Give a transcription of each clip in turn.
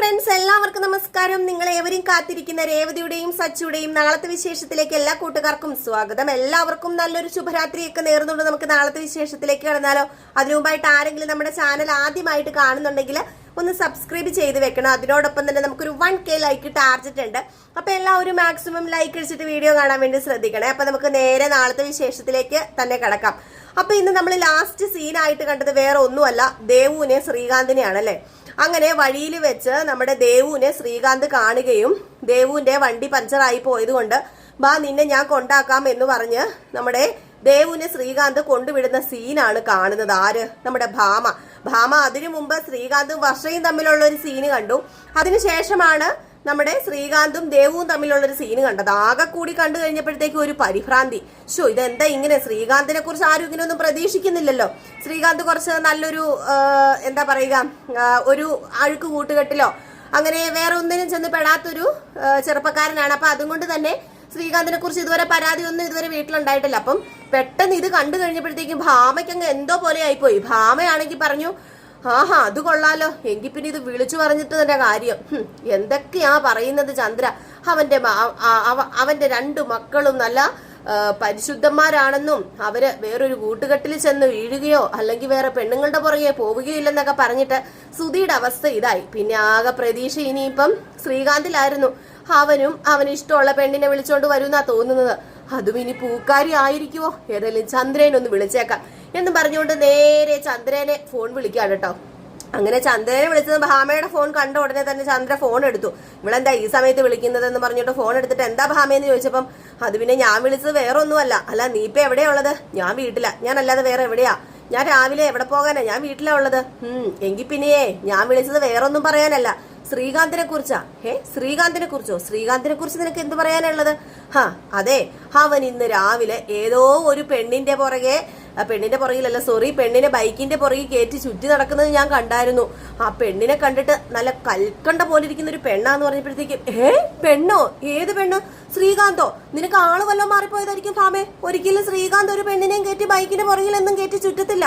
Friends എല്ലാവർക്കും നമസ്കാരം. നിങ്ങൾ ഏവരും കാത്തിരിക്കുന്ന രേവതിയുടെയും സച്ചുടെയും നാളത്തെ വിശേഷത്തിലേക്ക് എല്ലാ കൂട്ടുകാർക്കും സ്വാഗതം. എല്ലാവർക്കും നല്ലൊരു ശുഭരാത്രിയൊക്കെ നേർന്നുകൊണ്ട് നമുക്ക് നാളത്തെ വിശേഷത്തിലേക്ക് കടന്നാലോ. അതിനു മുമ്പായിട്ട് ആരെങ്കിലും നമ്മുടെ ചാനൽ ആദ്യമായിട്ട് കാണുന്നുണ്ടെങ്കിൽ ഒന്ന് സബ്സ്ക്രൈബ് ചെയ്ത് വെക്കണം. അതിനോടൊപ്പം തന്നെ നമുക്കൊരു വൺ കെ ലൈക്ക് ടാർജറ്റ് ഉണ്ട്. അപ്പൊ എല്ലാവരും മാക്സിമം ലൈക്ക് അടിച്ചിട്ട് വീഡിയോ കാണാൻ വേണ്ടി ശ്രദ്ധിക്കണേ. അപ്പൊ നമുക്ക് നേരെ നാളത്തെ വിശേഷത്തിലേക്ക് തന്നെ കടക്കാം. അപ്പൊ ഇന്ന് നമ്മൾ ലാസ്റ്റ് സീനായിട്ട് കണ്ടത് വേറെ ഒന്നുമല്ല ദേവുവിനെ ശ്രീകാന്തിനെയാണ് അല്ലേ അങ്ങനെ വഴിയിൽ വെച്ച് നമ്മുടെ ദേവുവിനെ ശ്രീകാന്ത് കാണുകയും ദേവുവിന്റെ വണ്ടി പഞ്ചറായി പോയതുകൊണ്ട് ബാ നിന്നെ ഞാൻ കൊണ്ടാക്കാം എന്ന് പറഞ്ഞ് നമ്മുടെ ദേവുവിനെ ശ്രീകാന്ത് കൊണ്ടുവിടുന്ന സീനാണ് കാണുന്നത്. ആര്? നമ്മുടെ ഭാമ. ഭാമ അതിനു മുമ്പ് ശ്രീകാന്തും വർഷയും തമ്മിലുള്ള ഒരു സീന് കണ്ടു. അതിനുശേഷമാണ് നമ്മുടെ ശ്രീകാന്തും ദേവും തമ്മിലുള്ള ഒരു സീന് കണ്ടത്. ആകെ കൂടി കണ്ടു കഴിഞ്ഞപ്പോഴത്തേക്കും ഒരു പരിഭ്രാന്തി. ഷോ ഇതെന്താ ഇങ്ങനെ? ശ്രീകാന്തിനെ കുറിച്ച് ആരും ഇങ്ങനെ ഒന്നും പ്രതീക്ഷിക്കുന്നില്ലല്ലോ. ശ്രീകാന്ത് കുറച്ച് നല്ലൊരു എന്താ പറയുക ഒരു അഴുക്ക് കൂട്ടുകെട്ടിലോ അങ്ങനെ വേറെ ഒന്നിനും ചെന്ന് പെടാത്തൊരു ചെറുപ്പക്കാരനാണ്. അപ്പൊ അതുകൊണ്ട് തന്നെ ശ്രീകാന്തിനെ കുറിച്ച് ഇതുവരെ പരാതി ഒന്നും ഇതുവരെ വീട്ടിലുണ്ടായിട്ടില്ല. അപ്പം പെട്ടെന്ന് ഇത് കണ്ടു കഴിഞ്ഞപ്പോഴത്തേക്കും ഭാമയ്ക്ക് അങ്ങ് എന്തോ പോലെ ആയിപ്പോയി. ഭാമയാണെങ്കിൽ പറഞ്ഞു ആഹാ അത് കൊള്ളാലോ. എങ്കിൽ പിന്നെ ഇത് വിളിച്ചു പറഞ്ഞിട്ട് തന്നെ കാര്യം എന്തൊക്കെയാ പറയുന്നത് ചന്ദ്ര? അവന്റെ അവന്റെ രണ്ടു മക്കളും നല്ല പരിശുദ്ധന്മാരാണെന്നും അവർ വേറൊരു കൂട്ടുകെട്ടിൽ ചെന്ന് വീഴുകയോ അല്ലെങ്കിൽ വേറെ പെണ്ണുങ്ങളുടെ പുറകെ പോവുകയോ ഇല്ലെന്നൊക്കെ പറഞ്ഞിട്ട് സുധിയുടെ അവസ്ഥ ഇതായി. പിന്നെ ആകെ പ്രതീക്ഷ ഇനിയിപ്പം ശ്രീകാന്തിലായിരുന്നു. അവനും അവന് ഇഷ്ടമുള്ള പെണ്ണിനെ വിളിച്ചോണ്ട് വരുന്നാ തോന്നുന്നത്. അതും ഇനി പൂക്കാരി ആയിരിക്കുമോ ഏതായാലും ചന്ദ്രനെ ഒന്ന് വിളിച്ചേക്കാം. എന്ന് പറഞ്ഞുകൊണ്ട് നേരെ ചന്ദ്രനെ ഫോൺ വിളിക്കുകയാണ് കേട്ടോ. അങ്ങനെ ചന്ദ്രനെ വിളിച്ചത് ഭാമയുടെ ഫോൺ കണ്ട ഉടനെ തന്നെ ചന്ദ്ര ഫോൺ എടുത്തു. ഇവളെന്താ ഈ സമയത്ത് വിളിക്കുന്നത് എന്ന് പറഞ്ഞിട്ട് ഫോൺ എടുത്തിട്ട് എന്താ ഭാമയെന്ന് ചോദിച്ചപ്പം അത് പിന്നെ ഞാൻ വിളിച്ചത് വേറെ ഒന്നുമല്ല അല്ല നീ ഇപ്പൊ എവിടെയാ ഉള്ളത്? ഞാൻ വീട്ടില. ഞാൻ അല്ലാതെ വേറെ എവിടെയാ? ഞാൻ രാവിലെ എവിടെ പോകാനാ? ഞാൻ വീട്ടിലാ ഉള്ളത്. ഉം എങ്കിൽ പിന്നെയേ ഞാൻ വിളിച്ചത് വേറൊന്നും പറയാനല്ല. ശ്രീകാന്തിനെ കുറിച്ചാ? ഏ ശ്രീകാന്തിനെ കുറിച്ചോ? ശ്രീകാന്തിനെ കുറിച്ച് നിനക്ക് എന്ത് പറയാനുള്ളത് ഹാ അതെ. അവൻ ഇന്ന് രാവിലെ ഏതോ ഒരു പെണ്ണിന്റെ പുറകെ ആ പെണ്ണിന്റെ പുറകിലല്ല സോറി പെണ്ണിനെ ബൈക്കിന്റെ പുറകിൽ കയറ്റി ചുറ്റി നടക്കുന്നത് ഞാൻ കണ്ടായിരുന്നു. ആ പെണ്ണിനെ കണ്ടിട്ട് നല്ല കൽക്കണ്ട പോലെ ഇരിക്കുന്ന ഒരു പെണ്ണാന്ന് പറഞ്ഞപ്പോഴത്തേക്കും ഏ പെണ്ണോ? ഏത് പെണ്ണ്? ശ്രീകാന്തോ? നിനക്ക് ആൾ വല്ലതും മാറിപ്പോയതായിരിക്കും ഫാമേ. ഒരിക്കലും ശ്രീകാന്ത് ഒരു പെണ്ണിനെയും കയറ്റി ബൈക്കിന്റെ പുറകിൽ എന്നും കയറ്റി ചുറ്റത്തില്ല.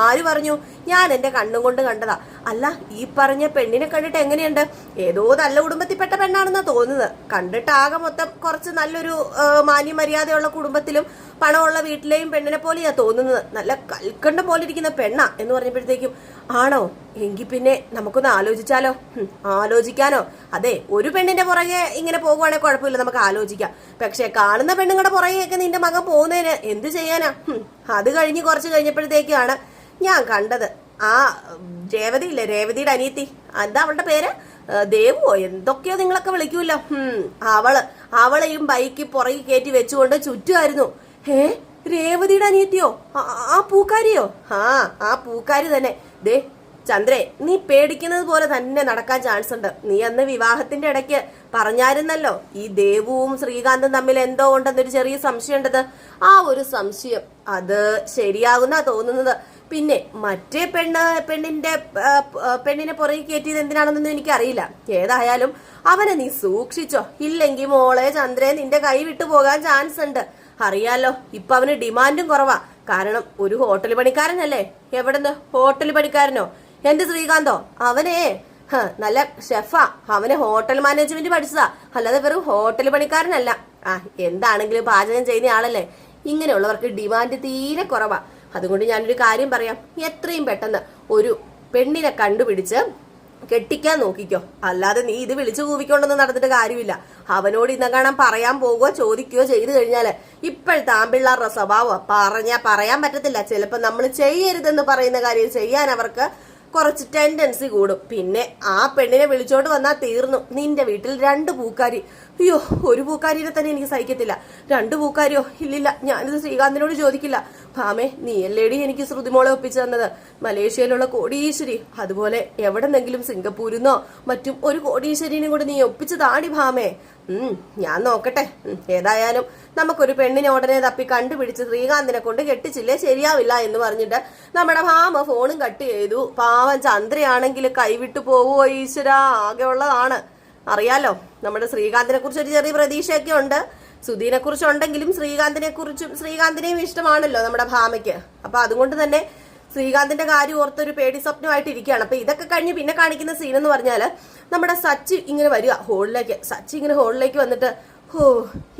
ആര് പറഞ്ഞു? ഞാൻ എന്റെ കണ്ണും കൊണ്ട് കണ്ടതാ. അല്ല ഈ പറഞ്ഞ പെണ്ണിനെ കണ്ടിട്ട് എങ്ങനെയുണ്ട്? ഏതോ നല്ല കുടുംബത്തിൽപ്പെട്ട പെണ്ണാണെന്നാ തോന്നുന്നത്. കണ്ടിട്ട് ആകെ മൊത്തം കുറച്ച് നല്ലൊരു മാന്യമര്യാദയുള്ള കുടുംബത്തിലും പണമുള്ള വീട്ടിലെയും പെണ്ണിനെ പോലെയാ തോന്നുന്നത്. നല്ല കൽക്കണ്ട പോലെ ഇരിക്കുന്ന പെണ്ണ എന്ന് പറഞ്ഞപ്പോഴത്തേക്കും ആണോ? എങ്കിൽ പിന്നെ നമുക്കൊന്ന് ആലോചിച്ചാലോ. ആലോചിക്കാനോ? അതെ ഒരു പെണ്ണിന്റെ പുറകെ ഇങ്ങനെ പോകുവാണെങ്കിൽ കുഴപ്പമില്ല നമുക്ക് ആലോചിക്കാം. പക്ഷെ കാണുന്ന പെണ്ണുങ്ങളുടെ പുറകെയൊക്കെ നിന്റെ മകൻ പോകുന്നതിന് എന്ത് ചെയ്യാനാ? അത് കഴിഞ്ഞ് കുറച്ച് കഴിഞ്ഞപ്പോഴത്തേക്കാണ് ഞാൻ കണ്ടത്. ആ രേവതി ഇല്ലേ? രേവതിയുടെ അനിയത്തി. എന്താ അവളുടെ പേര്? ദേവുവോ എന്തൊക്കെയോ നിങ്ങളൊക്കെ വിളിക്കൂല്ലോ. അവൾ അവളെയും ബൈക്ക് പുറകെ കയറ്റി വെച്ചുകൊണ്ട് ചുറ്റുമായിരുന്നു. ഏ? രേവതിയുടെ അനിയത്തിയോ? ആ- പൂക്കാരിയോ? ആ ആ പൂക്കാരി തന്നെ. ദേ ചന്ദ്രേ നീ പേടിക്കുന്നത് പോലെ തന്നെ നടക്കാൻ ചാൻസ് ഉണ്ട്. നീ അന്ന് വിവാഹത്തിന്റെ ഇടയ്ക്ക് പറഞ്ഞായിരുന്നല്ലോ ഈ ദേവുവും ശ്രീകാന്തും തമ്മിൽ എന്തോ ഉണ്ടെന്നൊരു ചെറിയ സംശയം ഉണ്ടത്. ആ ഒരു സംശയം അത് ശരിയാകുന്ന തോന്നുന്നത്. പിന്നെ മറ്റേ പെണ്ണ് പെണ്ണിന്റെ പെണ്ണിനെ പുറകെ കയറ്റിയത് എന്തിനാണെന്നൊന്നും എനിക്കറിയില്ല. ഏതായാലും അവനെ നീ സൂക്ഷിച്ചോ. ഇല്ലെങ്കിൽ മോളെ ചന്ദ്രേ നിന്റെ കൈ വിട്ടു പോകാൻ ചാൻസ് ഉണ്ട്. അറിയാലോ ഇപ്പൊ അവന് ഡിമാൻഡും കുറവാ. കാരണം ഒരു ഹോട്ടൽ പണിക്കാരനല്ലേ? എവിടുന്ന്? ഹോട്ടൽ പണിക്കാരനോ? എന്ത് ശ്രീകാന്തോ? അവനെ. നല്ല ഷെഫാ. അവന് ഹോട്ടൽ മാനേജ്മെന്റ് പഠിച്ചതാ. അല്ലാതെ വെറും ഹോട്ടൽ പണിക്കാരനല്ല. ആ എന്താണെങ്കിലും പാചകം ചെയ്യുന്ന ആളല്ലേ. ഇങ്ങനെയുള്ളവർക്ക് ഡിമാൻഡ് തീരെ കുറവാ. അതുകൊണ്ട് ഞാനൊരു കാര്യം പറയാം. എത്രയും പെട്ടെന്ന് ഒരു പെണ്ണിനെ കണ്ടുപിടിച്ച് കെട്ടിക്കാൻ നോക്കിക്കോ. അല്ലാതെ നീ ഇത് വിളിച്ചു കൂവിക്കൊണ്ടൊന്നും നടന്നിട്ട് കാര്യമില്ല. അവനോട് ഇന്ന കാണാൻ പറയാൻ പോകുകയോ ചോദിക്കുകയോ ചെയ്തു കഴിഞ്ഞാൽ ഇപ്പോഴത്തെ ആമ്പിള്ളാരുടെ സ്വഭാവം പറഞ്ഞാ പറയാൻ പറ്റത്തില്ല. ചിലപ്പോ നമ്മൾ ചെയ്യരുതെന്ന് പറയുന്ന കാര്യം ചെയ്യാൻ അവർക്ക് കുറച്ച് ടെൻഡൻസി കൂടും. പിന്നെ ആ പെണ്ണിനെ വിളിച്ചോണ്ട് വന്നാൽ തീർന്നു. നിന്റെ വീട്ടിൽ രണ്ട് പൂക്കാരി. അയ്യോ ഒരു പൂക്കാരിനെ തന്നെ എനിക്ക് സഹിക്കത്തില്ല. രണ്ട് പൂക്കാരിയോ? ഇല്ലില്ല ഞാനിത് ശ്രീകാന്തിനോട് ചോദിക്കില്ല. ഭാമേ നീയല്ലേടി എനിക്ക് ശ്രുതിമോളെ ഒപ്പിച്ചു തന്നത്? മലേഷ്യയിലുള്ള കോടീശ്വരി. അതുപോലെ എവിടെന്നെങ്കിലും സിംഗപ്പൂരിന്നോ മറ്റും ഒരു കോടീശ്വരിനെ കൂടെ നീ ഒപ്പിച്ചു താടി ഭാമേ. ഉം ഞാൻ നോക്കട്ടെ. ഏതായാലും നമുക്കൊരു പെണ്ണിനെ ഉടനെ തപ്പി കണ്ടുപിടിച്ച് ശ്രീകാന്തിനെ കൊണ്ട് കെട്ടിച്ചില്ലേ ശരിയാവില്ല എന്ന് പറഞ്ഞിട്ട് നമ്മുടെ ഭാമ ഫോണും കട്ട് ചെയ്തു. പാവം ചന്ദ്രയാണെങ്കിൽ കൈവിട്ടു പോവുമോ ഈശ്വര ആകെ ഉള്ളതാണ് അറിയാലോ നമ്മുടെ ശ്രീകാന്തിനെ കുറിച്ച് ഒരു ചെറിയ പ്രതീക്ഷയൊക്കെ ഉണ്ട്. സുധീനെ കുറിച്ചുണ്ടെങ്കിലും ശ്രീകാന്തിനെ കുറിച്ചും ശ്രീകാന്തിനെയും ഇഷ്ടമാണല്ലോ നമ്മുടെ ഭാമയ്ക്ക്. അപ്പൊ അതുകൊണ്ട് തന്നെ ശ്രീകാന്തിന്റെ കാര്യം ഓർത്തൊരു പേടി സ്വപ്നമായിട്ട് ഇരിക്കുകയാണ്. അപ്പൊ ഇതൊക്കെ കഴിഞ്ഞ് പിന്നെ കാണിക്കുന്ന സീൻ എന്ന് പറഞ്ഞാൽ നമ്മുടെ സച്ച് ഇങ്ങനെ വരിക ഹോളിലേക്ക് സച്ച് ഇങ്ങനെ ഹോളിലേക്ക് വന്നിട്ട് ഹോ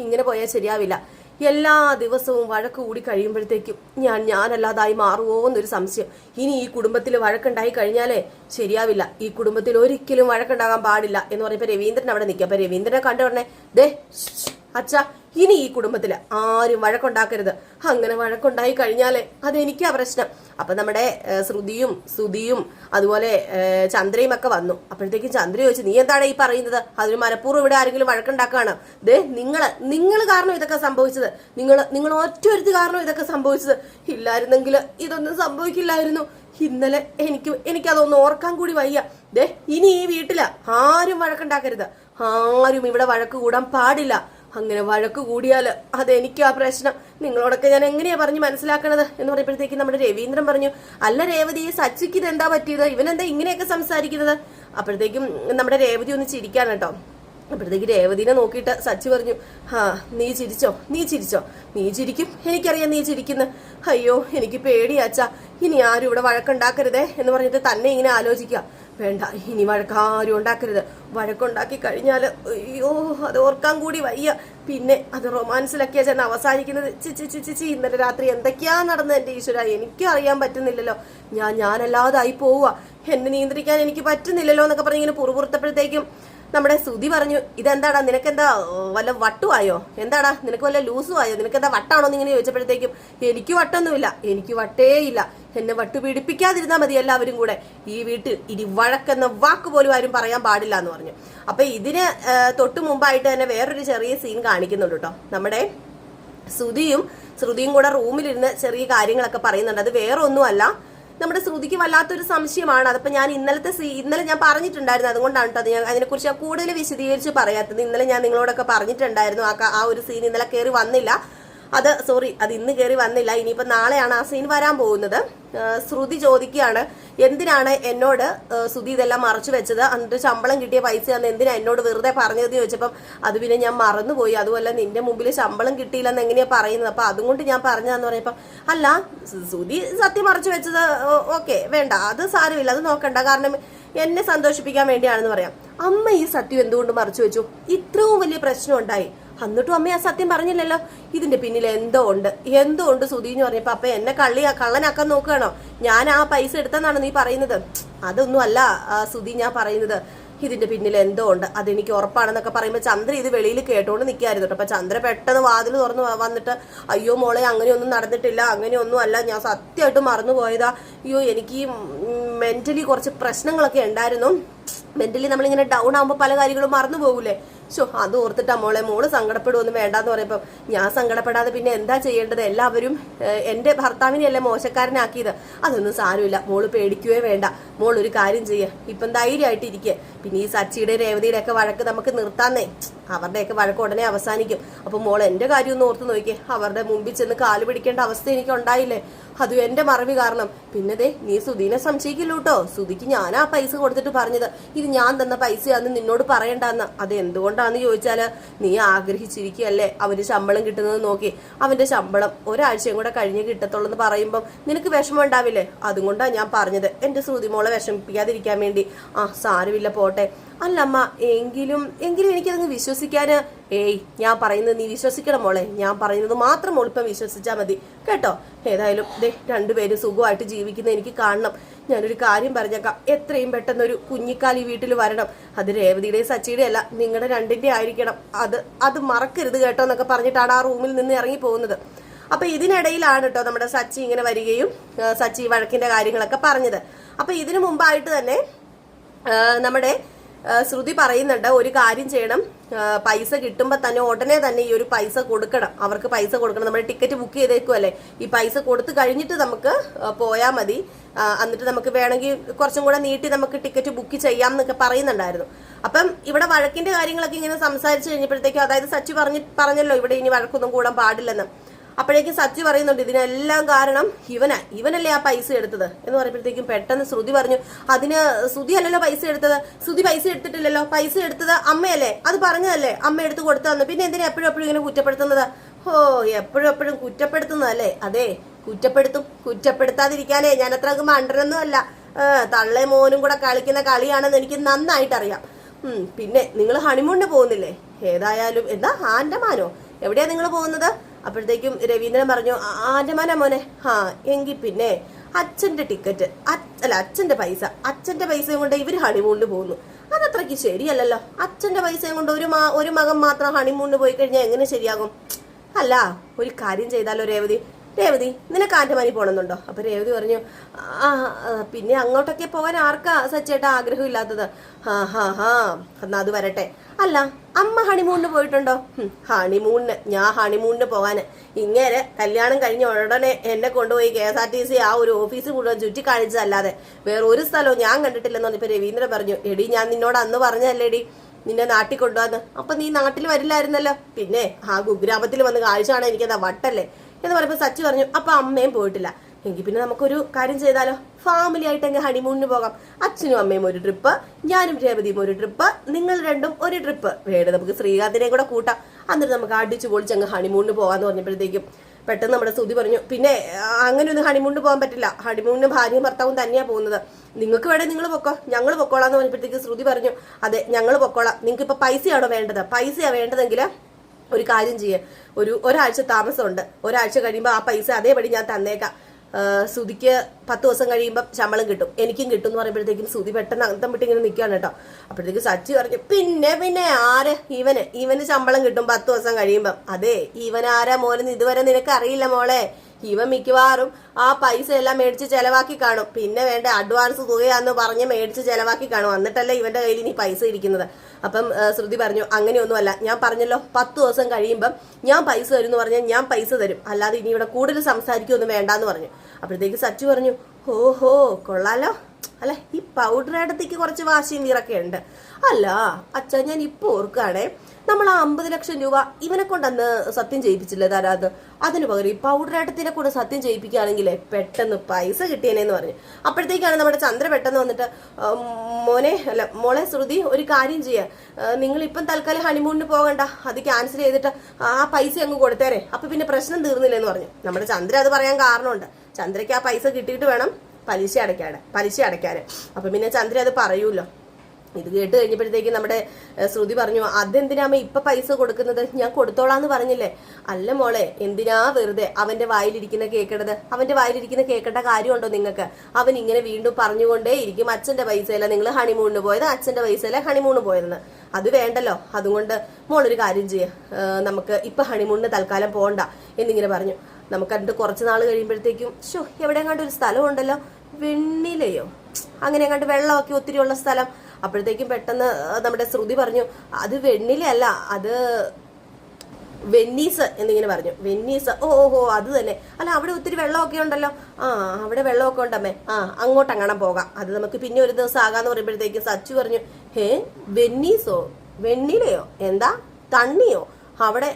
ഇങ്ങനെ പോയാൽ ശരിയാവില്ല. എല്ലാ ദിവസവും വഴക്ക് കൂടി കഴിയുമ്പോഴത്തേക്കും ഞാൻ ഞാനല്ലാതായി മാറുമോ എന്നൊരു സംശയം. ഇനി ഈ കുടുംബത്തിൽ വഴക്കുണ്ടായി കഴിഞ്ഞാലേ ശരിയാവില്ല. ഈ കുടുംബത്തിൽ ഒരിക്കലും വഴക്കുണ്ടാകാൻ പാടില്ല എന്ന് പറയുമ്പോൾ രവീന്ദ്രൻ അവിടെ നിൽക്കുക. അപ്പൊ രവീന്ദ്രനെ കണ്ട ഉടനെ ദേ അച്ഛ ഇനി ഈ കുടുംബത്തിൽ ആരും വഴക്കുണ്ടാക്കരുത്. അങ്ങനെ വഴക്കുണ്ടായി കഴിഞ്ഞാലേ അതെനിക്കാ പ്രശ്നം. അപ്പൊ നമ്മുടെ ശ്രുതിയും സുതിയും അതുപോലെ ചന്ദ്രയും ഒക്കെ വന്നു. അപ്പോഴത്തേക്കും ചന്ദ്ര ചോദിച്ചു നീ എന്താണ് ഈ പറയുന്നത്? അതിന് മനഃപൂർവം ഇവിടെ ആരെങ്കിലും വഴക്കുണ്ടാക്കാണ് ദേ നിങ്ങൾ നിങ്ങൾ കാരണം ഇതൊക്കെ സംഭവിച്ചത്. നിങ്ങൾ നിങ്ങൾ ഒറ്റ ഒരുത്തി കാരണം ഇതൊക്കെ സംഭവിച്ചത്. ഇല്ലായിരുന്നെങ്കിൽ ഇതൊന്നും സംഭവിക്കില്ലായിരുന്നു. ഇന്നലെ എനിക്ക് എനിക്കതൊന്ന് ഓർക്കാൻ കൂടി വയ്യ. ദേ ഇനി ഈ വീട്ടിൽ ആരും വഴക്കുണ്ടാക്കരുത്. ആരും ഇവിടെ വഴക്ക് കൂടാൻ പാടില്ല. അങ്ങനെ വഴക്ക് കൂടിയാൽ ആ പ്രശ്നം. നിങ്ങളോടൊക്കെ ഞാൻ എങ്ങനെയാ പറഞ്ഞു മനസ്സിലാക്കണത്? എന്ന് പറയുമ്പോഴത്തേക്ക് നമ്മുടെ രവീന്ദ്രൻ പറഞ്ഞു അല്ല രേവതി സച്ചിക്ക് ഇത് എന്താ പറ്റിയത്? ഇവനെന്താ ഇങ്ങനെയൊക്കെ സംസാരിക്കുന്നത്? അപ്പോഴത്തേക്കും നമ്മുടെ രേവതി ഒന്ന് ചിരിക്കാണ് കേട്ടോ. അപ്പോഴത്തേക്ക് രേവതിനെ നോക്കിയിട്ട് സച്ചി പറഞ്ഞു ഹാ നീ ചിരിച്ചോ? നീ ചിരിച്ചോ? നീ ചിരിക്കും? എനിക്കറിയാം നീ ചിരിക്കുന്ന. അയ്യോ എനിക്ക് പേടിയാച്ചാ ഇനി ആരും ഇവിടെ വഴക്കുണ്ടാക്കരുതേ എന്ന് പറഞ്ഞിട്ട് തന്നെ ഇങ്ങനെ ആലോചിക്കുക. വേണ്ട ഇനി വഴക്കാരും ഉണ്ടാക്കരുത്. വഴക്കുണ്ടാക്കി കഴിഞ്ഞാൽ അയ്യോ അത് ഓർക്കാൻ കൂടി വയ്യ. പിന്നെ അത് റൊമാൻസിലൊക്കെയാ ചെന്ന് അവസാനിക്കുന്നത്. ചിച്ചി ചിച്ചി ഇന്നലെ രാത്രി എന്തൊക്കെയാ നടന്നത് എന്റെ ഈശ്വര? എനിക്കും അറിയാൻ പറ്റുന്നില്ലല്ലോ. ഞാൻ ഞാനല്ലാതായി പോവുക. എന്നെ നിയന്ത്രിക്കാൻ എനിക്ക് പറ്റുന്നില്ലല്ലോ എന്നൊക്കെ പറഞ്ഞ് ഇങ്ങനെ പുറപുറത്തപ്പോഴത്തേക്കും നമ്മുടെ സുധി പറഞ്ഞു ഇതെന്താടാ നിനക്കെന്താ വല്ല വട്ടുമായോ എന്താടാ നിനക്ക് വല്ല ലൂസും ആയോ നിനക്കെന്താ വട്ടാണോ എന്ന് ഇങ്ങനെ ചോദിച്ചപ്പോഴത്തേക്കും എനിക്ക് വട്ടൊന്നുമില്ല എനിക്ക് വട്ടേ ഇല്ല. എന്നെ വട്ടു പീഡിപ്പിക്കാതിരുന്നാൽ മതി എല്ലാവരും കൂടെ. ഈ വീട്ടിൽ ഇനി വഴക്കെന്ന വാക്ക് പോലും ആരും പറയാൻ പാടില്ല എന്ന് പറഞ്ഞു. അപ്പൊ ഇതിന് തൊട്ടു മുമ്പായിട്ട് തന്നെ വേറൊരു ചെറിയ സീൻ കാണിക്കുന്നുണ്ട് കേട്ടോ നമ്മുടെ ശ്രുതിയും ശ്രുതിയും കൂടെ റൂമിലിരുന്ന് ചെറിയ കാര്യങ്ങളൊക്കെ പറയുന്നുണ്ട്. അത് വേറെ ഒന്നുമല്ല നമ്മുടെ ശ്രുതിക്ക് വല്ലാത്തൊരു സംശയമാണ്. അതിപ്പോ ഞാൻ ഇന്നലത്തെ ഇന്നലെ ഞാൻ പറഞ്ഞിട്ടുണ്ടായിരുന്നു. അതുകൊണ്ടാണ് കേട്ടോ അത് ഞാൻ അതിനെക്കുറിച്ച് കൂടുതൽ വിശദീകരിച്ച് പറയാത്തത്. ഇന്നലെ ഞാൻ നിങ്ങളോടൊക്കെ പറഞ്ഞിട്ടുണ്ടായിരുന്നു. ആ ആ ഒരു സീൻ ഇന്നലെ കയറി വന്നില്ല. അത് സോറി അത് ഇന്ന് കയറി വന്നില്ല. ഇനിയിപ്പോ നാളെയാണ് ആ സീൻ വരാൻ പോകുന്നത്. ശ്രുതി ചോദിക്കുകയാണ് എന്തിനാണ് എന്നോട് ശ്രുതി ഇതെല്ലാം മറച്ചു വെച്ചത്? എന്നിട്ട് ശമ്പളം കിട്ടിയ പൈസ അന്ന് എന്തിനാ എന്നോട് വെറുതെ പറഞ്ഞത് ചോദിച്ചപ്പം അത് പിന്നെ ഞാൻ മറന്നുപോയി. അതുപോലെ നിന്റെ മുമ്പിൽ ശമ്പളം കിട്ടിയില്ലെന്ന് എങ്ങനെയാ പറയുന്നത്? അപ്പൊ അതുകൊണ്ട് ഞാൻ പറഞ്ഞതെന്ന് പറഞ്ഞപ്പം അല്ല ശ്രുതി സത്യം മറച്ചു വെച്ചത് ഓക്കെ വേണ്ട അത് സാരമില്ല അത് നോക്കണ്ട. കാരണം എന്നെ സന്തോഷിപ്പിക്കാൻ വേണ്ടിയാണെന്ന് പറയാം. അമ്മ ഈ സത്യം എന്തുകൊണ്ട് മറച്ചു വെച്ചു? ഇത്രയും വലിയ പ്രശ്നം ഉണ്ടായി. എന്നിട്ടും അമ്മ ആ സത്യം പറഞ്ഞില്ലല്ലോ. ഇതിന്റെ പിന്നിൽ എന്തോ ഉണ്ട്. എന്തോ ഉണ്ട് സുധി എന്ന് പറഞ്ഞപ്പോ അപ്പൊ എന്നെ കള്ളി കള്ളനാക്കാൻ നോക്കുകയാണോ? ഞാൻ ആ പൈസ എടുത്തെന്നാണ് നീ പറയുന്നത്? അതൊന്നും അല്ല സുധി ഞാൻ പറയുന്നത്. ഇതിന്റെ പിന്നിൽ എന്തോ ഉണ്ട്. അതെനിക്ക് ഉറപ്പാണെന്നൊക്കെ പറയുമ്പോൾ ചന്ദ്ര ഇത് വെളിയിൽ കേട്ടോണ്ട് നിൽക്കായിരുന്നു അപ്പൊ ചന്ദ്ര പെട്ടെന്ന് വാതിൽ തുറന്ന് വന്നിട്ട് അയ്യോ മോളെ അങ്ങനെയൊന്നും നടന്നിട്ടില്ല അങ്ങനെയൊന്നും അല്ല. ഞാൻ സത്യമായിട്ട് മറന്നു പോയതാ അയ്യോ എനിക്ക് മെന്റലി കുറച്ച് പ്രശ്നങ്ങളൊക്കെ ഉണ്ടായിരുന്നു. മെന്റലി നമ്മളിങ്ങനെ ഡൗൺ ആകുമ്പോൾ പല കാര്യങ്ങളും മറന്നു പോകൂലേ. ഷോ അത് ഓർത്തിട്ടാ മോളെ മോൾ വേണ്ട വേണ്ടാന്ന് പറയുമ്പോൾ ഞാൻ സങ്കടപ്പെടാതെ പിന്നെ എന്താ ചെയ്യേണ്ടത്? എല്ലാവരും എന്റെ ഭർത്താവിനെയല്ലേ മോശക്കാരനാക്കിയത്? അതൊന്നും സാരമില്ല. മോൾ പേടിക്കുകയോ വേണ്ട. മോൾ ഒരു കാര്യം ചെയ്യ. ഇപ്പം ധൈര്യമായിട്ട് ഇരിക്കുക പിന്നെ ഈ സച്ചിയുടെ രേവതിയുടെ ഒക്കെ വഴക്ക് നമുക്ക് നിർത്താന്നേ. അവരുടെയൊക്കെ വഴക്ക് ഉടനെ അവസാനിക്കും. അപ്പൊ മോൾ എന്റെ കാര്യം ഒന്ന് ഓർത്ത് നോക്കിയേ അവരുടെ മുമ്പിൽ ചെന്ന് കാൽ പിടിക്കേണ്ട അവസ്ഥ എനിക്ക് ഉണ്ടായില്ലേ അതും എന്റെ മറവി കാരണം. പിന്നതേ നീ സുധീനെ സംശയിക്കില്ല കേട്ടോ സുധിക്ക് ആ പൈസ കൊടുത്തിട്ട് പറഞ്ഞത്. ഇത് ഞാൻ തന്ന പൈസയാന്ന് നിന്നോട് പറയണ്ടെന്ന്. അത് എന്തുകൊണ്ടാന്ന് ചോദിച്ചാൽ നീ ആഗ്രഹിച്ചിരിക്കുകയല്ലേ? അവന് ശമ്പളം കിട്ടുന്നത് നോക്കി. അവന്റെ ശമ്പളം ഒരാഴ്ചയും കൂടെ കഴിഞ്ഞ് കിട്ടത്തുള്ളൂ എന്ന് പറയുമ്പോൾ നിനക്ക് വിഷമം ഉണ്ടാവില്ലേ? അതുകൊണ്ടാണ് ഞാൻ പറഞ്ഞത്. എന്റെ സുധിമോളെ മോളെ വിഷമിപ്പിക്കാതിരിക്കാൻ വേണ്ടി. ആ സാരമില്ല പോട്ടെ. അല്ലമ്മ എങ്കിലും എങ്കിലും എനിക്കതങ്ങ് വിശ്വസിക്കാന് ഏയ് ഞാൻ പറയുന്നത് നീ വിശ്വസിക്കണം മോളെ. ഞാൻ പറയുന്നത് മാത്രം മോളിപ്പം വിശ്വസിച്ചാൽ മതി. കേട്ടോ? ഏതായാലും ദേ രണ്ടുപേരും സുഖമായിട്ട് ജീവിക്കുന്ന എനിക്ക് കാണണം. ഞാനൊരു കാര്യം പറഞ്ഞേക്കാം. എത്രയും പെട്ടെന്ന് ഒരു കുഞ്ഞിക്കാലി വീട്ടിൽ വരണം. അത് രേവതിയുടെയും സച്ചിയുടെയും അല്ല നിങ്ങളുടെ രണ്ടിന്റെ ആയിരിക്കണം. അത് അത് മറക്കരുത് കേട്ടോ എന്നൊക്കെ പറഞ്ഞിട്ടാണ് ആ റൂമിൽ നിന്ന് ഇറങ്ങി പോകുന്നത്. അപ്പൊ ഇതിനിടയിലാണ് കേട്ടോ നമ്മുടെ സച്ചി ഇങ്ങനെ വരികയും സച്ചി വഴക്കിന്റെ കാര്യങ്ങളൊക്കെ പറഞ്ഞത്. അപ്പൊ ഇതിനു മുമ്പായിട്ട് തന്നെ നമ്മുടെ ശ്രുതി പറയുന്നുണ്ട് ഒരു കാര്യം ചെയ്യണം. പൈസ കിട്ടുമ്പോൾ തന്നെ ഉടനെ തന്നെ ഈ ഒരു പൈസ കൊടുക്കണം. അവർക്ക് പൈസ കൊടുക്കണം. നമ്മൾ ടിക്കറ്റ് ബുക്ക് ചെയ്തേക്കുമല്ലേ ഈ പൈസ കൊടുത്തു കഴിഞ്ഞിട്ട് നമുക്ക് പോയാൽ മതി. എന്നിട്ട് നമുക്ക് വേണമെങ്കിൽ കുറച്ചും കൂടെ നീട്ടി നമുക്ക് ടിക്കറ്റ് ബുക്ക് ചെയ്യാം എന്നൊക്കെ പറയുന്നുണ്ടായിരുന്നു. അപ്പം ഇവിടെ വഴക്കിന്റെ കാര്യങ്ങളൊക്കെ ഇങ്ങനെ സംസാരിച്ചു കഴിഞ്ഞപ്പോഴത്തേക്കും അതായത് സച്ചി പറഞ്ഞു പറഞ്ഞല്ലോ ഇവിടെ ഇനി വഴക്കൊന്നും കൂടാൻ പാടില്ലെന്ന്. അപ്പോഴേക്കും സച്ചി പറയുന്നുണ്ട് ഇതിനെല്ലാം കാരണം ഇവനാ ഇവനല്ലേ ആ പൈസ എടുത്തത്? എന്ന് പറയുമ്പോഴത്തേക്കും പെട്ടെന്ന് ശ്രുതി പറഞ്ഞു അതിന് ശ്രുതി അല്ലല്ലോ പൈസ എടുത്തത്? ശ്രുതി പൈസ എടുത്തിട്ടില്ലല്ലോ? പൈസ എടുത്തത് അമ്മയല്ലേ? അത് പറഞ്ഞതല്ലേ? അമ്മ എടുത്ത് കൊടുത്തതെന്ന് പിന്നെ എന്തിനാ എപ്പോഴും എപ്പോഴും ഇങ്ങനെ കുറ്റപ്പെടുത്തുന്നത്? ഓ എപ്പോഴും എപ്പോഴും കുറ്റപ്പെടുത്തുന്നതല്ലേ അതെ കുറ്റപ്പെടുത്തും കുറ്റപ്പെടുത്താതിരിക്കാനേ ഞാൻ അത്ര മണ്ടനൊന്നും അല്ല. തള്ളെ മോനും കൂടെ കളിക്കുന്ന കളിയാണെന്ന് എനിക്ക് നന്നായിട്ട് അറിയാം പിന്നെ നിങ്ങൾ ഹണിമൂണിന് പോകുന്നില്ലേ? ഏതായാലും എന്താ ആൻഡമാനോ? എവിടെയാ നിങ്ങൾ പോകുന്നത്? അപ്പോഴത്തേക്കും രവീന്ദ്രൻ പറഞ്ഞു "ആ, മോനെ. ആ എങ്കിൽ പിന്നെ അച്ഛന്റെ ടിക്കറ്റ് അല്ല അച്ഛന്റെ പൈസ അച്ഛന്റെ പൈസയും കൊണ്ട് ഇവർ ഹണിമൂണിന് പോകുന്നു. അതത്രയ്ക്ക് ശരിയല്ലല്ലോ. അച്ഛന്റെ പൈസയും കൊണ്ട് ഒരു ഒരു മകൻ മാത്രം ഹണിമൂണിന് പോയി കഴിഞ്ഞാൽ എങ്ങനെ ശരിയാകും? അല്ല ഒരു കാര്യം ചെയ്താലോ രേവതി? രേവതി നിനക്ക് ആന്റമാനി പോണെന്നുണ്ടോ? അപ്പൊ രേവതി പറഞ്ഞു ആ പിന്നെ അങ്ങോട്ടൊക്കെ പോകാൻ ആർക്കാ സച്ചേട്ടാ ആഗ്രഹമില്ലാത്തത്? ഹാ ഹാ ഹാ എന്നാ അത് വരട്ടെ. അല്ല അമ്മ ഹണിമൂണിന് പോയിട്ടുണ്ടോ? ഹണിമൂണിന് ഞാൻ ഹണിമൂണിന് പോകാന്. ഇങ്ങനെ കല്യാണം കഴിഞ്ഞ ഉടനെ എന്നെ കൊണ്ടുപോയി K S R T C ആ ഒരു ഓഫീസ് മുഴുവൻ ചുറ്റി കാണിച്ചതല്ലാതെ വേറെ ഒരു സ്ഥലവും ഞാൻ കണ്ടിട്ടില്ലെന്ന് ഇപ്പൊ രവീന്ദ്രൻ പറഞ്ഞു എടി ഞാൻ നിന്നോട് അന്ന് പറഞ്ഞതല്ലേടി നിന്നെ നാട്ടിൽ കൊണ്ടുവന്ന്. അപ്പൊ നീ നാട്ടിൽ വരില്ലായിരുന്നല്ലോ. പിന്നെ ആ കുഗ്രാമത്തിൽ വന്ന് കാഴ്ചയാണ് എനിക്കതാ വട്ടല്ലേ? എന്ന് പറയുമ്പോൾ സച്ചു പറഞ്ഞു അപ്പൊ അമ്മയും പോയിട്ടില്ല. എങ്കിൽ പിന്നെ നമുക്കൊരു കാര്യം ചെയ്താലോ? ഫാമിലി ആയിട്ട് എങ്കിൽ ഹണിമൂണിന് പോകാം. അച്ഛനും അമ്മയും ഒരു ട്രിപ്പ് ഞാനും രേവതിയും ഒരു ട്രിപ്പ് നിങ്ങൾ രണ്ടും ഒരു ട്രിപ്പ് വേണ്ട നമുക്ക് ശ്രീകാന്തിനെയും കൂടെ കൂട്ടാം. എന്നിട്ട് നമുക്ക് അടിച്ചു പൊളിച്ച് അങ്ങ് ഹണിമൂണിന് പോകാന്ന് പറഞ്ഞപ്പോഴത്തേക്കും പെട്ടെന്ന് നമ്മുടെ സ്തുതി പറഞ്ഞു പിന്നെ അങ്ങനെ ഒന്നും ഹണിമൂണിന് പോകാൻ പറ്റില്ല. ഹണിമൂണിന് ഭാര്യയും ഭർത്താവും തന്നെയാ പോകുന്നത്. നിങ്ങൾക്ക് വേണേ നിങ്ങൾ പൊക്കോ. ഞങ്ങൾ പൊക്കോളാന്ന് പറഞ്ഞപ്പോഴത്തേക്ക് ശ്രുതി പറഞ്ഞു അതെ ഞങ്ങൾ പൊക്കോളാം. നിങ്ങൾക്ക് ഇപ്പൊ പൈസയാണോ വേണ്ടത്? പൈസയാണ് വേണ്ടതെങ്കിൽ ഒരു കാര്യം ചെയ്യേ. ഒരു ഒരാഴ്ച താമസമുണ്ട്. ഒരാഴ്ച കഴിയുമ്പോൾ ആ പൈസ അതേപടി ഞാൻ തന്നേക്കാം. സുതിക്ക് പത്ത് ദിവസം കഴിയുമ്പോൾ ശമ്പളം കിട്ടും. എനിക്കും കിട്ടും എന്ന് പറയുമ്പോഴത്തേക്കും സുതി പെട്ടെന്ന് അന്തം വിട്ട് ഇങ്ങനെ നിൽക്കുകയാണ് കേട്ടോ. അപ്പോഴത്തേക്ക് സച്ചി പറഞ്ഞു പിന്നെ പിന്നെ ആര്? ഇവന്. ഇവന് ശമ്പളം കിട്ടും പത്ത് ദിവസം കഴിയുമ്പം. അതെ ഇവൻ ആരാ മോനെന്ന് ഇതുവരെ നിനക്ക് അറിയില്ല മോളെ. ഇവൻ മിക്കവാറും ആ പൈസ എല്ലാം മേടിച്ച് ചെലവാക്കി കാണും. പിന്നെ വേണ്ട അഡ്വാൻസ് തുകയാന്ന് പറഞ്ഞ് മേടിച്ച് ചെലവാക്കി കാണും. എന്നിട്ടല്ലേ ഇവന്റെ കയ്യിൽ ഇനി പൈസ ഇരിക്കുന്നത്. അപ്പം ശ്രുതി പറഞ്ഞു അങ്ങനെയൊന്നുമല്ല. ഞാൻ പറഞ്ഞല്ലോ പത്ത് ദിവസം കഴിയുമ്പം ഞാൻ പൈസ തരും എന്ന് പറഞ്ഞാൽ ഞാൻ പൈസ തരും. അല്ലാതെ ഇനി ഇവിടെ കൂടുതൽ സംസാരിക്കൊന്നും വേണ്ടാന്ന് പറഞ്ഞു. അപ്പോഴത്തേക്ക് സച്ചു പറഞ്ഞു ഓഹോ കൊള്ളാലോ. അല്ല ഈ പൗഡർ അടുത്തേക്ക് കുറച്ച് വാശിയും വീറൊക്കെ ഉണ്ട്. അല്ല അച്ഛാ ഞാൻ ഇപ്പൊ ഓർക്കുകയാണേ നമ്മൾ ആ അമ്പത് ലക്ഷം രൂപ ഇവനെ കൊണ്ട് അന്ന് സത്യം ചെയ്യിപ്പിച്ചില്ലേ തരാത്? അതിന് പകരം ഈ പൗഡർ ഏട്ടത്തിനെ കൂടെ സത്യം ചെയ്യിപ്പിക്കുകയാണെങ്കിലേ പെട്ടെന്ന് പൈസ കിട്ടിയേനെന്ന് പറഞ്ഞു. അപ്പോഴത്തേക്കാണ് നമ്മുടെ ചന്ദ്ര പെട്ടെന്ന് വന്നിട്ട് "ആ, മോനെ അല്ല മോളെ ശ്രുതി ഒരു കാര്യം ചെയ്യുക നിങ്ങൾ ഇപ്പം തൽക്കാലം ഹണിമൂണിന് പോകണ്ട. അത് ക്യാൻസൽ ചെയ്തിട്ട് ആ പൈസ അങ്ങ് കൊടുത്തേരെ. അപ്പൊ പിന്നെ പ്രശ്നം തീർന്നില്ലെന്ന് പറഞ്ഞു. നമ്മുടെ ചന്ദ്ര അത് പറയാൻ കാരണമുണ്ട്. ചന്ദ്രയ്ക്ക് ആ പൈസ കിട്ടിയിട്ട് വേണം പലിശ അടയ്ക്കാണ് പലിശ അടയ്ക്കാൻ അപ്പൊ പിന്നെ ചന്ദ്ര അത് പറയൂല്ലോ ഇത് കേട്ട് കഴിഞ്ഞപ്പോഴത്തേക്ക് നമ്മുടെ ശ്രുതി പറഞ്ഞു അതെന്തിനാമ ഇപ്പൊ പൈസ കൊടുക്കുന്നത്? ഞാൻ കൊടുത്തോളാന്ന് പറഞ്ഞില്ലേ? അല്ല മോളെ എന്തിനാ വെറുതെ അവന്റെ വായിലിരിക്കുന്ന കേൾക്കണത് അവന്റെ വായിലിരിക്കുന്ന കേൾക്കേണ്ട കാര്യമുണ്ടോ നിങ്ങൾക്ക്? അവൻ ഇങ്ങനെ വീണ്ടും പറഞ്ഞുകൊണ്ടേ ഇരിക്കും. അച്ഛന്റെ പൈസയല്ല നിങ്ങൾ ഹണിമൂണിന് പോയത് അച്ഛന്റെ പൈസയല്ല ഹണിമൂണ് പോയതെന്ന്. അത് വേണ്ടല്ലോ. അതുകൊണ്ട് മോളൊരു കാര്യം ചെയ്യ. നമുക്ക് ഇപ്പൊ ഹണിമൂണിന് തൽക്കാലം പോകണ്ട എന്നിങ്ങനെ പറഞ്ഞു. നമുക്ക് അതിന്റെ കുറച്ച് നാൾ കഴിയുമ്പോഴത്തേക്കും ഷോ എവിടെ കണ്ട ഒരു സ്ഥലമുണ്ടല്ലോ. വെണ്ണിലയോ? അങ്ങനെ കണ്ട് വെള്ളമൊക്കെ ഒത്തിരി ഉള്ള സ്ഥലം. അപ്പോഴത്തേക്കും പെട്ടെന്ന് നമ്മുടെ ശ്രുതി പറഞ്ഞു അത് വെണ്ണിലയല്ല അത് വെന്നീസ് എന്നിങ്ങനെ പറഞ്ഞു. വെന്നീസ് ഓ ഓഹോ അത് തന്നെ. അല്ല അവിടെ ഒത്തിരി വെള്ളമൊക്കെ ഉണ്ടല്ലോ. ആ അവിടെ വെള്ളമൊക്കെ ഉണ്ടമ്മേ ആ അങ്ങോട്ട് അങ്ങനെ പോകാം. അത് നമുക്ക് പിന്നെ ഒരു ദിവസം ആകാന്ന് പറയുമ്പോഴത്തേക്ക് സച്ചു പറഞ്ഞു ഹേ വെന്നീസോ? വെണ്ണിലയോ? എന്താ? തണ്ണിയോ? അവിടെ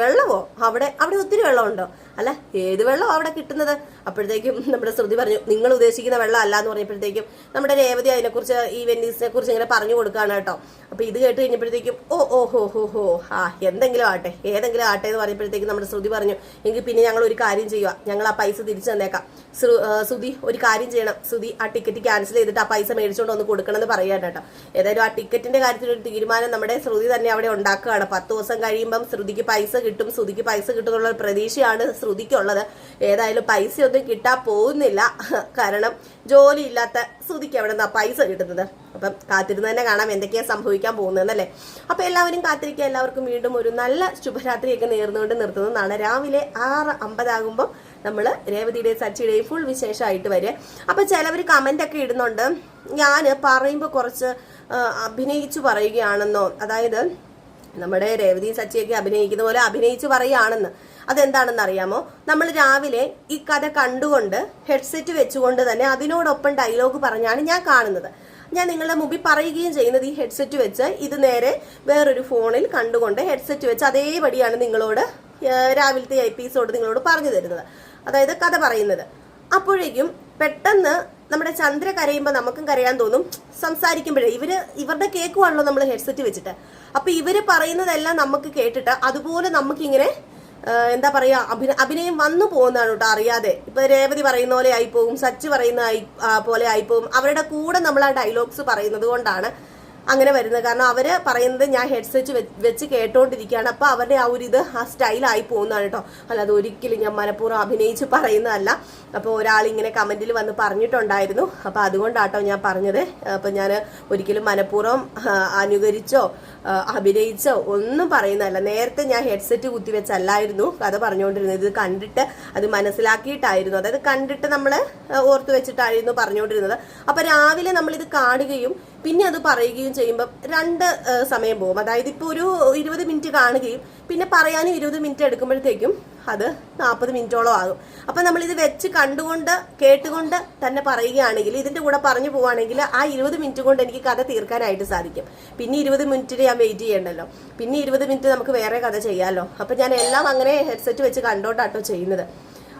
വെള്ളമോ? അവിടെ അവിടെ ഒത്തിരി വെള്ളമുണ്ടോ? അല്ല ഏത് വെള്ളമോ അവിടെ കിട്ടുന്നത്? അപ്പോഴത്തേക്കും നമ്മുടെ ശ്രുതി പറഞ്ഞു നിങ്ങൾ ഉദ്ദേശിക്കുന്ന വെള്ളം അല്ല എന്ന് പറഞ്ഞപ്പോഴത്തേക്കും നമ്മുടെ രേവതി അതിനെക്കുറിച്ച് ഈ വെന്നീസിനെ കുറിച്ച് ഇങ്ങനെ പറഞ്ഞു കൊടുക്കുകയാണ് കേട്ടോ. അപ്പൊ ഇത് കേട്ട് കഴിഞ്ഞപ്പോഴത്തേക്കും ഓ ഓ ഹോ ഹോ ഹോ ആ എന്തെങ്കിലും ആട്ടെ ഏതെങ്കിലും ആട്ടെ എന്ന് പറഞ്ഞപ്പോഴത്തേക്കും നമ്മുടെ ശ്രുതി പറഞ്ഞു എങ്കിൽ പിന്നെ ഞങ്ങൾ ഒരു കാര്യം ചെയ്യുക ഞങ്ങൾ ആ പൈസ തിരിച്ചു തന്നേക്കാം. ശ്രുതി ഒരു കാര്യം ചെയ്യണം. ശ്രുതി ആ ടിക്കറ്റ് ക്യാൻസൽ ചെയ്തിട്ട് ആ പൈസ മേടിച്ചുകൊണ്ട് ഒന്ന് കൊടുക്കണം എന്ന് പറയാൻ കേട്ടോ. ഏതായാലും ആ ടിക്കറ്റിന്റെ കാര്യത്തിൽ ഒരു തീരുമാനം നമ്മുടെ ശ്രുതി തന്നെ അവിടെ ഉണ്ടാക്കുകയാണ്. പത്ത് ദിവസം കഴിയുമ്പം ശ്രുതിക്ക് പൈസ കിട്ടും ശ്രുതിക്ക് പൈസ കിട്ടും എന്നുള്ള ഒരു പ്രതീക്ഷയാണ് ശ്രുതിക്കുള്ളത്. ഏതായാലും പൈസയൊന്നും കിട്ടാൻ പോകുന്നില്ല. കാരണം ജോലി ഇല്ലാത്ത ശ്രുതിക്ക് അവിടെ നിന്നാ പൈസ കിട്ടുന്നത്? അപ്പം കാത്തിരുന്ന് തന്നെ കാണാം എന്തൊക്കെയാ സംഭവിക്കാൻ പോകുന്നതെന്നല്ലേ? അപ്പൊ എല്ലാവരും കാത്തിരിക്കുക. എല്ലാവർക്കും വീണ്ടും ഒരു നല്ല ശുഭരാത്രിയൊക്കെ നേർന്നുകൊണ്ട് നിർത്തുന്നത് നാളെ രാവിലെ ആറ് അമ്പതാകുമ്പോൾ നമ്മൾ രേവതിയുടെയും സച്ചിയുടെയും ഫുൾ വിശേഷമായിട്ട് വരിക. അപ്പൊ ചിലവർ കമന്റ് ഒക്കെ ഇടുന്നുണ്ട്. ഞാൻ പറയുമ്പോൾ കുറച്ച് അഭിനയിച്ചു പറയുകയാണെന്നോ അതായത് നമ്മുടെ രേവതി സച്ചിയൊക്കെ അഭിനയിക്കുന്ന പോലെ അഭിനയിച്ച് പറയുകയാണെന്ന്. അതെന്താണെന്ന് അറിയാമോ? നമ്മൾ രാവിലെ ഈ കഥ കണ്ടുകൊണ്ട് ഹെഡ്സെറ്റ് വെച്ചുകൊണ്ട് തന്നെ അതിനോടൊപ്പം ഡയലോഗ് പറഞ്ഞാണ് ഞാൻ കാണുന്നത്. ഞാൻ നിങ്ങളുടെ മുമ്പിൽ പറയുകയും ചെയ്യുന്നത് ഈ ഹെഡ്സെറ്റ് വെച്ച് ഇത് നേരെ വേറൊരു ഫോണിൽ കണ്ടുകൊണ്ട് ഹെഡ്സെറ്റ് വെച്ച് അതേപടിയാണ് നിങ്ങളോട് രാവിലത്തെ എപ്പിസോഡ് നിങ്ങളോട് പറഞ്ഞു തരുന്നത്. അതായത് കഥ പറയുന്നത്. അപ്പോഴേക്കും പെട്ടെന്ന് നമ്മുടെ ചന്ദ്ര കരയുമ്പോൾ നമുക്കും കരയാൻ തോന്നും. സംസാരിക്കുമ്പോഴേ ഇവർ ഇവരുടെ കേൾക്കുവാണല്ലോ നമ്മൾ ഹെഡ്സെറ്റ് വെച്ചിട്ട്. അപ്പൊ ഇവർ പറയുന്നതെല്ലാം നമുക്ക് കേട്ടിട്ട് അതുപോലെ നമുക്കിങ്ങനെ എന്താ പറയാ അഭിന അഭിനയം വന്നു പോകുന്നതാണ് കേട്ടോ അറിയാതെ. ഇപ്പൊ രേവതി പറയുന്ന പോലെ ആയിപ്പോവും സച്ച് പറയുന്ന പോലെ ആയിപ്പോവും. അവരുടെ കൂടെ നമ്മൾ ആ ഡയലോഗ്സ് പറയുന്നത് കൊണ്ടാണ് അങ്ങനെ വരുന്നത്. കാരണം അവർ പറയുന്നത് ഞാൻ ഹെഡ്സെറ്റ് വെച്ച് കേട്ടോണ്ടിരിക്കുകയാണ്. അപ്പോൾ അവരുടെ ആ ഒരു ഇത് ആ സ്റ്റൈലായി പോകുന്നതാണ് കേട്ടോ അല്ലാതെ ഒരിക്കലും ഞാൻ മനഃപൂർവം അഭിനയിച്ച് പറയുന്നതല്ല. അപ്പോൾ ഒരാൾ ഇങ്ങനെ കമന്റിൽ വന്ന് പറഞ്ഞിട്ടുണ്ടായിരുന്നു. അപ്പൊ അതുകൊണ്ടാട്ടോ ഞാൻ പറഞ്ഞത്. അപ്പോൾ ഞാൻ ഒരിക്കലും മനഃപൂർവം അനുകരിച്ചോ അഭിനയിച്ചോ ഒന്നും പറയുന്നതല്ല. നേരത്തെ ഞാൻ ഹെഡ്സെറ്റ് കുത്തിവെച്ചല്ലായിരുന്നു കഥ പറഞ്ഞുകൊണ്ടിരുന്നത് ഇത് കണ്ടിട്ട് അത് മനസ്സിലാക്കിയിട്ടായിരുന്നു. അതായത് കണ്ടിട്ട് നമ്മൾ ഓർത്ത് വെച്ചിട്ടായിരുന്നു പറഞ്ഞുകൊണ്ടിരുന്നത് അപ്പോൾ രാവിലെ നമ്മളിത് കാണുകയും പിന്നെ അത് പറയുകയും ചെയ്യുമ്പോൾ രണ്ട് സമയം പോകും. അതായത് ഇപ്പോൾ ഒരു ഇരുപത് മിനിറ്റ് കാണുകയും പിന്നെ പറയാനും ഇരുപത് മിനിറ്റ് എടുക്കുമ്പോഴത്തേക്കും അത് നാൽപ്പത് മിനിറ്റോളം ആകും. അപ്പം നമ്മളിത് വെച്ച് കണ്ടുകൊണ്ട് കേട്ടുകൊണ്ട് തന്നെ പറയുകയാണെങ്കിൽ ഇതിന്റെ കൂടെ പറഞ്ഞു പോവുകയാണെങ്കിൽ ആ ഇരുപത് മിനിറ്റ് കൊണ്ട് എനിക്ക് കഥ തീർക്കാനായിട്ട് സാധിക്കും. പിന്നെ ഇരുപത് മിനിറ്റിന് ഞാൻ വെയിറ്റ് ചെയ്യണ്ടല്ലോ. പിന്നെ ഇരുപത് മിനിറ്റ് നമുക്ക് വേറെ കഥ ചെയ്യാമല്ലോ അപ്പം ഞാൻ എല്ലാം അങ്ങനെ ഹെഡ്സെറ്റ് വെച്ച് കണ്ടോണ്ടാട്ടോ ചെയ്യുന്നത്.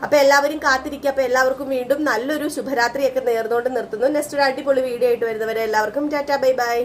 അപ്പൊ എല്ലാവരും കാത്തിരിക്കുക. അപ്പൊ എല്ലാവർക്കും വീണ്ടും നല്ലൊരു ശുഭരാത്രിയൊക്കെ നേർന്നുകൊണ്ട് നിർത്തുന്നു. നെക്സ്റ്റ് ഒരു അടിപൊളി വീഡിയോ ആയിട്ട് വരുന്നവരെ എല്ലാവർക്കും ടാറ്റാ ബൈ ബൈ.